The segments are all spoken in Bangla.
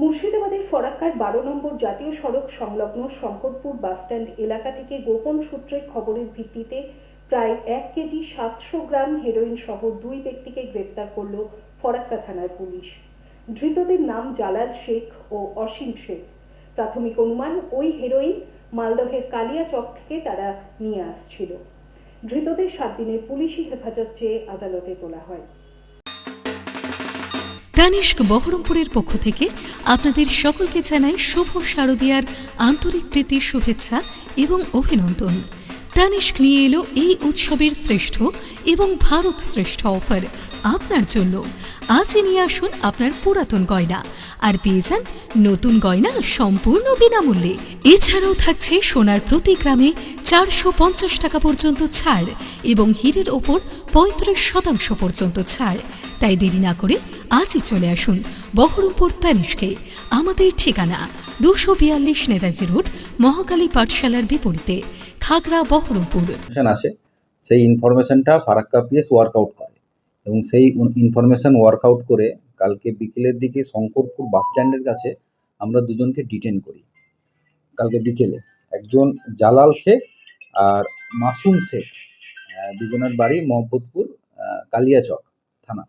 মুর্শিদাবাদের ফরাক্কার বারো নম্বর জাতীয় সড়ক সংলগ্ন শঙ্করপুর বাসস্ট্যান্ড এলাকা থেকে গোপন সূত্রের খবরের ভিত্তিতে প্রায় এক কেজি সাতশো গ্রাম হেরোইন সহ দুই ব্যক্তিকে গ্রেপ্তার করল ফরাক্কা থানার পুলিশ। ধৃতদের নাম জালাল শেখ ও অসীম শেখ। প্রাথমিক অনুমান, ওই হেরোইন মালদহের কালিয়াচক থেকে তারা নিয়ে আসছিল। ধৃতদের সাত দিনের পুলিশি হেফাজত চেয়ে আদালতে তোলা হয়। তানিষ্ক বহরমপুরের পক্ষ থেকে আপনাদের সকলকে জানাই শুভ শারদীয়ার আন্তরিক প্রীতি, শুভেচ্ছা এবং অভিনন্দন। দানিশক নিয়ে এলো এই উৎসবের শ্রেষ্ঠ এবং ভারত শ্রেষ্ঠ অফার। আপনার জন্য আজই নিয়ে আসুন আপনার পুরাতন গয়না। আর পেয়ে যান নতুন গয়না সম্পূর্ণ বিনামূল্যে। এছাড়াও থাকছে সোনার প্রতি গ্রামে চারশো পঞ্চাশ টাকা পর্যন্ত ছাড় এবং হীরের ওপর পঁয়ত্রিশ শতাংশ পর্যন্ত ছাড়। তাই দেরি না করে আজই চলে আসুন বহরমপুর তানিশকে আমাদের ঠিকানা দুশো বিয়াল্লিশ নেতাজি রোড, মহাকালী পাঠশালার বিপরীতে, খাগড়া বহরমপুর। আসে। সেই ইনফরমেশনটা ফারাক্কা পিএস ওয়ার্কআউট করে। এবং সেই ইনফরমেশন ওয়ার্কআউট করে কালকে বিকেলের দিকে শঙ্করপুর বাস স্ট্যান্ডের কাছে আমরা দুজনকে ডিটেন করি। কালকে বিকেলে। একজন জালাল শেখ আর মাসুম শেখ দুজনের বাড়ি মোহাম্মদপুর কালিয়াচক থানা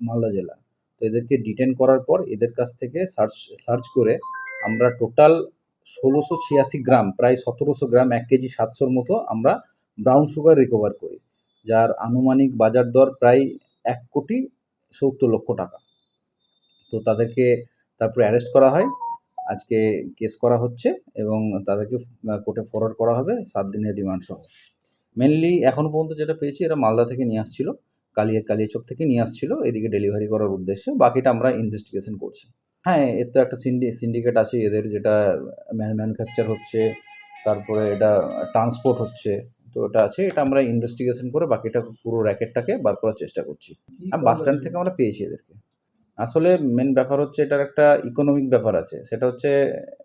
মালদা জেলা। তো এদেরকে ডিটেন করার পর এদের কাছ থেকে সার্চ সার্চ করে আমরা টোটাল ষোলোশো ছিয়াশি গ্রাম, প্রায় সতেরোশো গ্রাম, এক কেজি সাতশোর মতো আমরা ব্রাউন সুগার রিকভার করি। যার আনুমানিক বাজার দর প্রায় এক কোটি সত্তর লক্ষ টাকা। তো তাদেরকে তারপরে অ্যারেস্ট করা হয়। আজকে কেস করা হচ্ছে এবং তাদেরকে কোর্টে ফরওয়ার্ড করা হবে সাত দিনের রিমান্ড সহ। মেনলি এখনও পর্যন্ত যেটা পেয়েছি এরা মালদা থেকে নিয়ে আসছিল, কালিয়া, কালিয়াচক থেকে নিয়ে আসছিল, এদিকে ডেলিভারি করার উদ্দেশ্যে। বাকিটা আমরা ইনভেস্টিগেশন করছি। হ্যাঁ এর তো একটা সিন্ডি সিন্ডিকেট আছে এদের যেটা ম্যানুফ্যাকচার হচ্ছে, তারপরে এটা ট্রান্সপোর্ট হচ্ছে। তো এটা আছে এটা আমরা ইনভেস্টিগেশন করে বাকিটা পুরো র্যাকেটটাকে বার করার চেষ্টা করছি। আর বাস স্ট্যান্ড থেকে আমরা পেয়েছি এদেরকে। আসলে মেন ব্যাপার হচ্ছে এটার একটা ইকোনমিক ব্যাপার আছে। সেটা হচ্ছে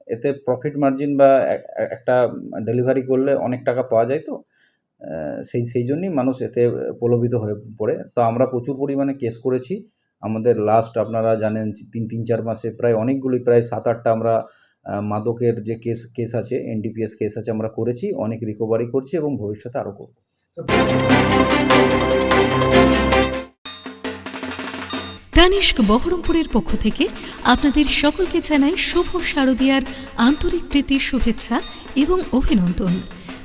এতে প্রফিট মার্জিন বা একটা ডেলিভারি করলে অনেক টাকা পাওয়া যায় তো। সেই সেই জন্যই মানুষ এতে প্রলোভিত হয়ে পড়ে। তো আমরা প্রচুর পরিমাণে কেস করেছি। আমাদের লাস্ট আপনারা জানেন তিন তিন চার মাসে প্রায় অনেকগুলি প্রায় সাত আটটা আমরা মাদকের যে কেস কেস আছে এনডিপিএস কেস আছে, আমরা করেছি, অনেক রিকভারি করছি এবং ভবিষ্যতে আরও করব। তানিষ্ক বহরমপুরের পক্ষ থেকে আপনাদের সকলকে জানাই শুভ শারদীয়ার আন্তরিক প্রীতি, শুভেচ্ছা এবং অভিনন্দন।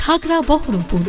খাগড়া বহরমপুর।